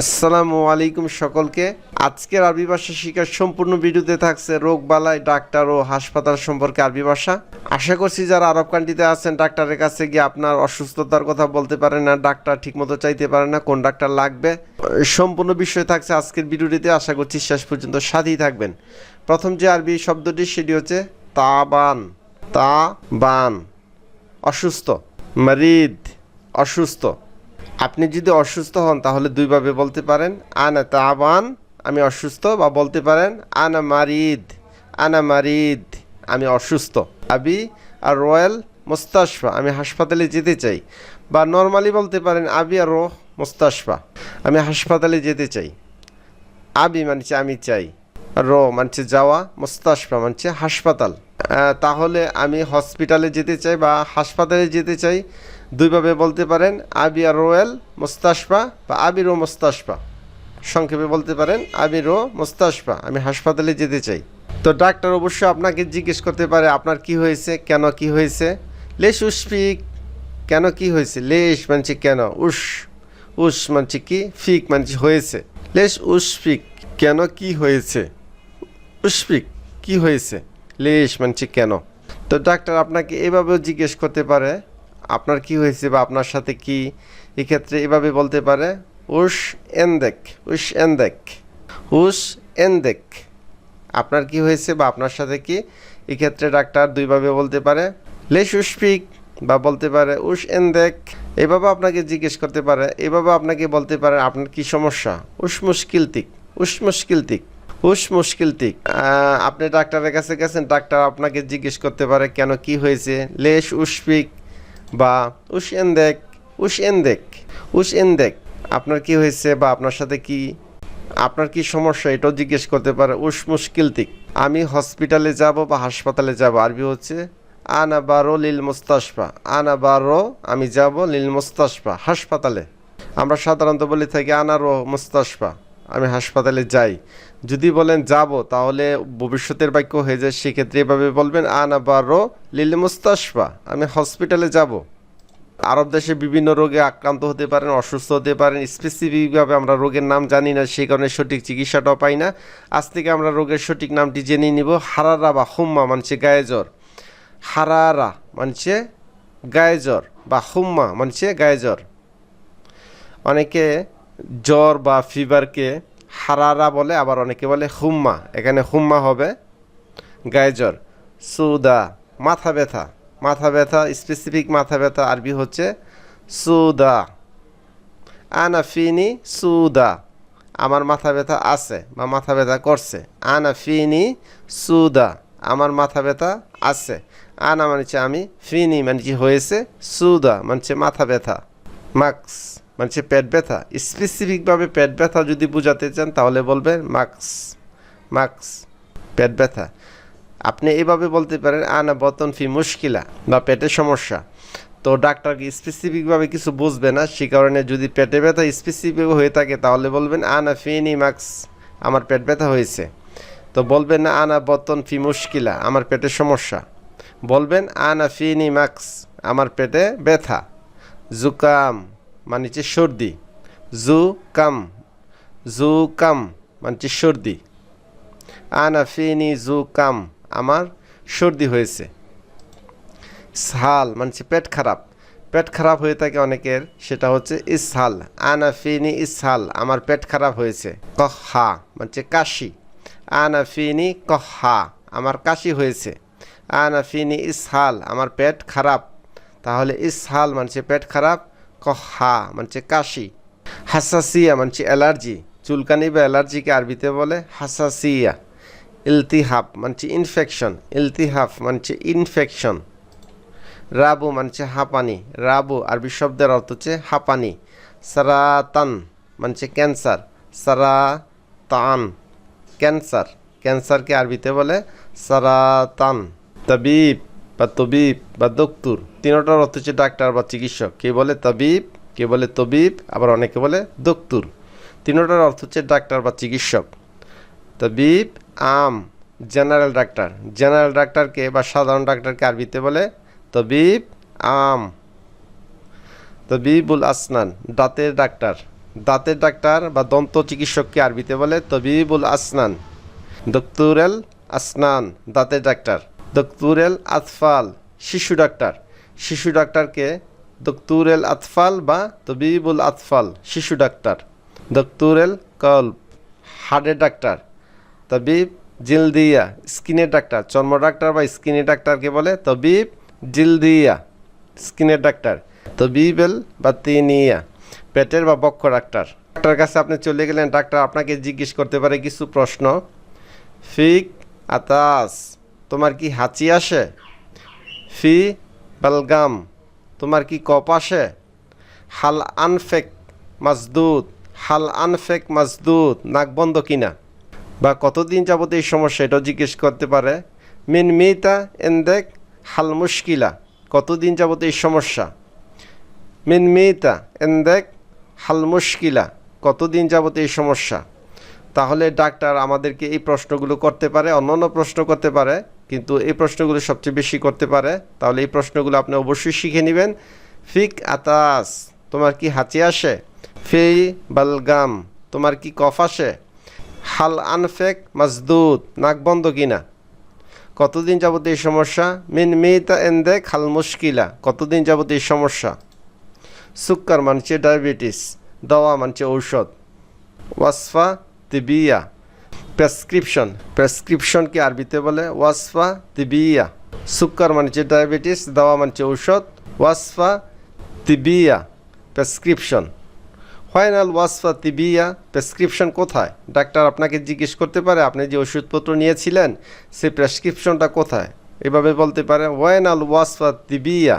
আসসালামু আলাইকুম সকলকে। আজকের আরবি ভাষা শিখার সম্পূর্ণ ভিডিওতে থাকছে রোগ বালাই ডাক্তার ও হাসপাতাল সম্পর্কে আরবি ভাষা। আশা করছি যারা আরব কান্ট্রিতে আছেন, ডাক্তারের কাছে গিয়ে আপনার অসুস্থতার কথা বলতে পারেন না, ডাক্তার ঠিকমতো চাইতে পারে না, কোন ডাক্তার লাগবে। সম্পূর্ণ বিষয় থাকছে আজকের ভিডিওটিতে। আশা করছি শেষ পর্যন্ত সাথেই থাকবেন। প্রথম যে আরবি শব্দটি, সেটি হচ্ছে তাবান। তা বান অসুস্থ। মারিদ। অসুস্থ। আপনি যদি অসুস্থ হন, তাহলে দুইভাবে বলতে পারেন। আনা তাবান আমি অসুস্থ, বা বলতে পারেন, আনা মারিদ আনা মারিদ, আমি অসুস্থ। আবি, আর রয়্যাল মোস্তাশফা, আমি হাসপাতালে যেতে চাই। বা নর্মালি বলতে পারেন, আবি আর রোহ, মোস্তাশফা, আমি হাসপাতালে যেতে চাই। আবি মানছে আমি চাই রো মানছে যাওয়া, মোস্তাশফা মানছে হাসপাতাল। তাহলে আমি হসপিটালে যেতে চাই বা হাসপাতালে যেতে চাই। দুইভাবে বলতে পারেন আবিয়া রোয়েল মোস্তাশফা বা আবিরো মোস্তাশফা। সংক্ষেপে বলতে পারেন, আবিরো মোস্তাশফা। আমি হাসপাতালে যেতে চাই। তো ডাক্তার অবশ্যই আপনাকে জিজ্ঞেস করতে পারে, আপনার কি হয়েছে, কেন কি হয়েছে? লেশ উসফিক কেন কি হয়েছে? লেশ মানছি কেন? উস উস মানছি কি? ফিক মানছি হয়েছে। লেশ উসফিক কেন কি হয়েছে? উসফিক কি হয়েছে? লেশ মানছি কেন? তো ডাক্তার আপনাকে এভাবেও জিজ্ঞেস করতে পারে আপনার কি হয়েছে বা আপনার সাথে কি এক্ষেত্রে এভাবে বলতে পারে? উস এন্দেক উস এন্দেক উস এন্দেক। আপনার কি হয়েছে বা আপনার সাথে কি? এক্ষেত্রে ডাক্তার দুইভাবে বলতে পারে। লেস উসফিক বা বলতে পারে উস এন্দেক। এভাবে আপনাকে জিজ্ঞেস করতে পারে এভাবে আপনাকে বলতে পারে আপনার কি সমস্যা? উস মুশকিলতিক উস মুশকিলতিক উস মুশকিলতিক আহ, আপনি ডাক্তারের কাছে গেছেন ডাক্তার আপনাকে জিজ্ঞেস করতে পারে কেন কি হয়েছে? লেশ উসফিক বা উস এন্দেক উস এন্দেক উস এন্দেক আপনার কি হয়েছে বা আপনার সাথে কি, আপনার কি সমস্যা এটাও জিজ্ঞেস করতে পারে। উস মুশকিলতিক আমি হসপিটালে যাব বা হাসপাতালে যাব? আরবি হচ্ছে আনা বারো লিল মুস্তাশফা। আনা বারো আমি যাব লিল মুস্তাশফা, হাসপাতালে। আমরা সাধারণত বলে থাকি আনারো মুস্তাশফা। আমি হাসপাতালে যাই। যদি বলেন যাব, তাহলে ভবিষ্যতের বাক্য হয়ে যায়, সেক্ষেত্রে এভাবে বলবেন আনা বারো লিল মুস্তাশফা আমি হসপিটালে যাব। আরব দেশে বিভিন্ন রোগে আক্রান্ত হতে পারেন, অসুস্থ হতে পারেন স্পেসিফিকভাবে আমরা রোগের নাম জানি না সেই কারণে সঠিক চিকিৎসাটাও পাই না। আজ থেকে আমরা রোগের সঠিক নামটি জেনে নিব, হারারা বা হুম্মা মানছে গায়ে জ্বর হারারা মানছে গায়ে জ্বর বা হুম্মা মানছে গায়ে জ্বর অনেকে জ্বর বা ফিভারকে হারারা বলে, আবার অনেকে বলে হুম্মা। এখানে হুম্মা হবে গায়ে জ্বর সুদা, মাথা ব্যথা। মাথা ব্যথা স্পেসিফিক মাথা ব্যথা, আরবি হচ্ছে সুদা। আনাফিনি সুদা। আমার মাথা ব্যথা আছে বা মাথা ব্যথা করছে। আনাফিনি সুদা। আমার মাথা ব্যথা আছে। আনা মানছে আমি, ফিনি মানছে হয়েছে? সুদা মানছে মাথা ব্যথা। মাক্স। মানছে পেট ব্যথা। স্পেসিফিকভাবে পেট ব্যথা যদি বোঝাতে চান, তাহলে বলবেন মাক্স মাক্স, পেট ব্যথা। আপনি এভাবে বলতে পারেন, আনা বতন ফি মুশকিলা বা পেটের সমস্যা। তো ডাক্তার স্পেসিফিকভাবে কিছু বুঝবে না? সে কারণে যদি পেটে ব্যথা স্পেসিফিক হয়ে থাকে, তাহলে বলবেন, আনা ফিনি মাক্স, আমার পেট ব্যথা হয়েছে। তো বলবেন না, আনা বতন ফি মুশকিলা, আমার পেটের সমস্যা। বলবেন, আনা ফিনি মাক্স, আমার পেটে ব্যথা। জুকাম। মানে হচ্ছে সর্দি। জু কাম জু কাম মানে হচ্ছে সর্দি। আনা ফিনি জু কাম আমার সর্দি হয়েছে। সাল মানে পেট খারাপ। পেট খারাপ হয়ে থাকে অনেকের, সেটা হচ্ছে ইসহাল। আনা ফিনি ইসহাল, আমার পেট খারাপ হয়েছে। কহা মানে কাশি। আনা ফিনি কহা, আমার কাশি হয়েছে। আনা ফিনি ইসহাল, আমার পেট খারাপ। তাহলে ইসহাল মানছে পেট খারাপ কহা, মানছে কাশি। হাসাসিয়া, মানছে অ্যালার্জি। চুলকানি বা অ্যালার্জিকে আরবিতে বলে হাসাসিয়া। ইলতিহাব মানছে ইনফেকশন। ইলতিহাব মানছে ইনফেকশন। রাবু, মানছে হাঁপানি। রাবু, আরবি শব্দের অর্থ হচ্ছে হাঁপানি। সারাতান, মানছে ক্যান্সার। সারাতান, ক্যান্সার। ক্যান্সারকে আরবিতে বলে সারাতান। তবিব বা তবিব বা দক্তুর তিনোটার অর্থ হচ্ছে ডাক্তার বা চিকিৎসক। কে বলে তবিব, কে বলে তবিব, আবার অনেকে বলে দক্তুর তিনোটার অর্থ হচ্ছে ডাক্তার বা চিকিৎসক। তবিব, আম জেনারেল ডাক্তার। জেনারেল ডাক্তারকে বা সাধারণ ডাক্তারকে আরবিতে বলে তবিব, আম। তবিবুল আসনান, দাঁতের ডাক্তার। দাঁতের ডাক্তার বা দন্ত চিকিৎসককে আরবিতে বলে তবিবুল আসনান। দক্তুরেল আসনান, দাঁতের ডাক্তার। দক্তুরেল আতফাল, শিশু ডাক্তার। শিশু ডাক্তারকে দক্তুরেল আতফাল বা তবিবুল আতফাল, শিশু ডাক্তার। দক্তুরেল কল্প, হার্টের ডাক্তার। তবিব জিলদিয়া, স্কিনের ডাক্তার। চর্ম ডাক্তার বা স্কিনের ডাক্তারকে বলে তবিব জিলদিয়া, স্কিনের ডাক্তার। তবিবেল বা তিনিয়া, পেটের বা বক্ষ ডাক্তার। ডাক্তার কাছে আপনি চলে গেলেন, ডাক্তার আপনাকে জিজ্ঞেস করতে পারে কিছু প্রশ্ন। ফিক আতাস। তোমার কি হাঁচি আসে? ফি বালগাম, তোমার কি কপ আসে? হাল আনফেক মাজদুদ, হাল আনফেক মাজদুদ, নাক বন্ধ কিনা? বা কতদিন যাবত এই সমস্যা? এটাও জিজ্ঞেস করতে পারে। মিন মিতা এন্দেক হাল মুশকিলা, কতদিন যাবত এই সমস্যা? মিন মিতা এন্দেক হাল মুশকিলা, কতদিন যাবত এই সমস্যা? তাহলে ডাক্তার আমাদেরকে এই প্রশ্নগুলো করতে পারে, অন্যান্য প্রশ্ন করতে পারে। কিন্তু এই প্রশ্নগুলো সবচেয়ে বেশি করতে পারে। তাহলে এই প্রশ্নগুলো আপনি অবশ্যই শিখে নেবেন। ফিক আতাস, তোমার কি হাঁচি আসে? ফেই বালগাম তোমার কি কফ আসে? হাল আনফেক মাজদুদ নাক বন্ধ কিনা? কতদিন যাবত এই সমস্যা? মিন মেয়েতা এন্দেক হাল মুশকিলা, কতদিন যাবত এই সমস্যা? সুক্কার মানছে ডায়াবেটিস, দাওয়া মানছে ঔষধ। ওয়াসফা তিবিয়া প্রেসক্রিপশন। প্রেসক্রিপশনকে আরবিতে বলে ওয়াসফা তিবিয়া। সুক্কার মানছে ডায়াবেটিস, দাওয়া মানছে ঔষধ। ওয়াসফা তিবিয়া, প্রেসক্রিপশন। ফাইনাল ওয়াসফা তিবিয়া, প্রেসক্রিপশন কোথায়? ডাক্তার আপনাকে জিজ্ঞেস করতে পারে, আপনি যে ওষুধপত্র নিয়েছিলেন, সেই প্রেসক্রিপশনটা কোথায়? এভাবে বলতে পারে ওয়াইনাল ওয়াসফা তিবিয়া।